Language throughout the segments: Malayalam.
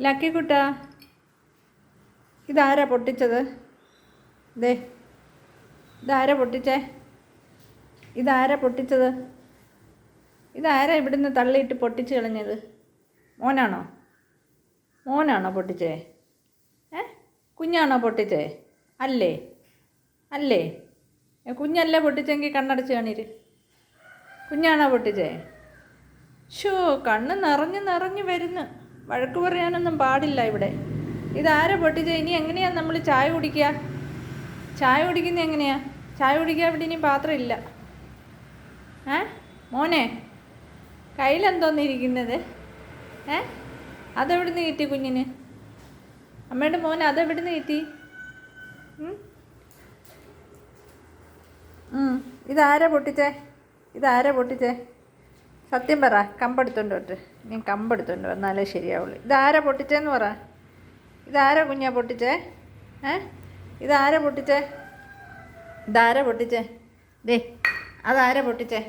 ലക്കിക്കുട്ട. ഇതാരാ പൊട്ടിച്ചത്? ദേ ഇതാരാ പൊട്ടിച്ചേ? ഇതാരാ പൊട്ടിച്ചത്? ഇതാരാ ഇവിടുന്ന് തള്ളിയിട്ട് പൊട്ടിച്ച് കളഞ്ഞത്? മോനാണോ? മോനാണോ പൊട്ടിച്ചേ? ഏ? കുഞ്ഞാണോ പൊട്ടിച്ചേ? അല്ലേ? അല്ലേ? കുഞ്ഞല്ലേ പൊട്ടിച്ചെങ്കിൽ കണ്ണടച്ച് കാണീര്. കുഞ്ഞാണോ പൊട്ടിച്ചേ? ഷോ കണ്ണ് നിറഞ്ഞ് നിറഞ്ഞ് വരുന്നു. വഴക്ക് പറയാനൊന്നും പാടില്ല ഇവിടെ. ഇതാരെ പൊട്ടിച്ച ഇനി എങ്ങനെയാ നമ്മൾ ചായ കുടിക്കുക? ചായ കുടിക്കുന്നത് എങ്ങനെയാ? ചായ കുടിക്കാൻ ഇവിടെ ഇനി പാത്രം ഇല്ല. ഏ? മോനെ കയ്യിലെന്തോന്നിരിക്കുന്നത് ഏ? അതെവിടുന്ന് കിട്ടി കുഞ്ഞിന്? അമ്മയുടെ മോൻ അതെവിടുന്ന് കിട്ടി. ഇതാരാ പൊട്ടിച്ചേ? ഇതാരാ പൊട്ടിച്ചേ? സത്യം പറ കമ്പെടുത്തോണ്ട് വട്ട് നീ കമ്പെടുത്തോണ്ട് വന്നാലേ ശരിയാവുള്ളൂ. ഇതാരാ പൊട്ടിച്ചേന്ന് പറ. ഇതാരാ കുഞ്ഞാ പൊട്ടിച്ചേ? ഏ? ഇതാരാ പൊട്ടിച്ചേ? ഇതാരാ പൊട്ടിച്ചേ? ദേ അതാരാ പൊട്ടിച്ചേ?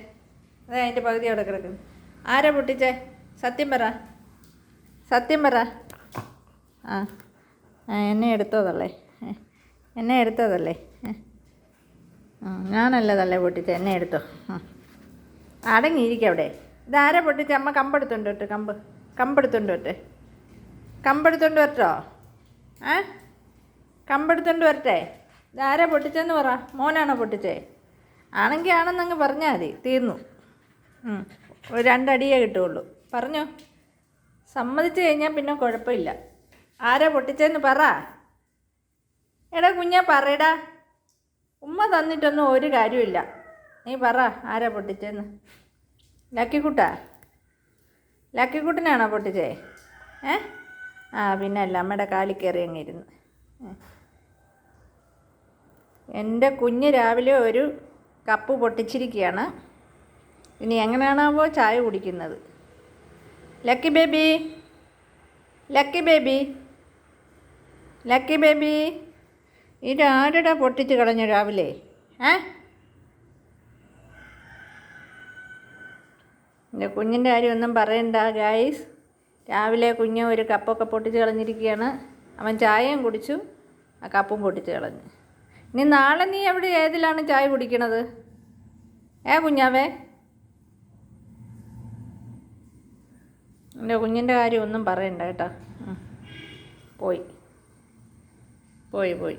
അതെ അതിന്റെ പകുതി അവിടെ കിടക്കുന്നു. ആരാ പൊട്ടിച്ചേ? സത്യം പറ. സത്യം പറ. ആ എന്നെ എടുത്തതല്ലേ? എന്നെ എടുത്തതല്ലേ? ഞാനല്ലതല്ലേ പൊട്ടിച്ചേ എന്നെ എടുത്തോ? ആ അവിടെ. ഇതാരാ പൊട്ടിച്ച്? അമ്മ കമ്പെടുത്തോണ്ട് വരട്ടെ കമ്പ്. കമ്പെടുത്തോണ്ട് വരട്ടെ. കമ്പെടുത്തോണ്ട് വരട്ടോ? ഏ? കമ്പെടുത്തോണ്ട് വരട്ടെ. ധാര പൊട്ടിച്ചെന്ന് പറ. മോനാണോ പൊട്ടിച്ചേ? ആണെങ്കിൽ ആണെന്നങ്ങ് പറഞ്ഞാൽ മതി. തീർന്നു. ഒരു രണ്ടടിയേ കിട്ടുള്ളൂ പറഞ്ഞോ. സമ്മതിച്ചു കഴിഞ്ഞാൽ പിന്നെ കുഴപ്പമില്ല. ആരാ പൊട്ടിച്ചെന്ന് പറ. എടാ കുഞ്ഞാ പറയടാ. ഉമ്മ തന്നിട്ടൊന്നും ഒരു കാര്യമില്ല നീ പറ ആരാ പൊട്ടിച്ചെന്ന്. ലക്കിക്കുട്ടാ? ലക്കിക്കുട്ടനാണോ പൊട്ടിച്ചേ? ഏ? ആ പിന്നെ അല്ല അമ്മയുടെ കാലിൽ കയറി അങ്ങ് ഇരുന്ന്. എന്റെ കുഞ്ഞ് രാവിലെ ഒരു കപ്പ് പൊട്ടിച്ചിരിക്കുകയാണ്. ഇനി എങ്ങനെയാണാവോ ചായ കുടിക്കുന്നത്? Lucky baby? Lucky baby? Lucky baby? ഇതാരടാ പൊട്ടിച്ച് കളഞ്ഞു രാവിലെ? ഏ? എന്റെ കുഞ്ഞിന്റെ കാര്യമൊന്നും പറയണ്ട ഗായ്സ് രാവിലെ കുഞ്ഞ് ഒരു കപ്പൊക്കെ പൊട്ടിച്ച് കളഞ്ഞിരിക്കുകയാണ്. അവൻ ചായയും കുടിച്ചു ആ കപ്പും പൊട്ടിച്ച് കളഞ്ഞു. ഇനി നാളെ നീ എവിടെ ഏതിലാണ് ചായ കുടിക്കണത്? ഏ കുഞ്ഞാവേ? എന്റെ കുഞ്ഞിന്റെ കാര്യം ഒന്നും പറയണ്ട കേട്ടോ. പോയി. പോയി പോയി.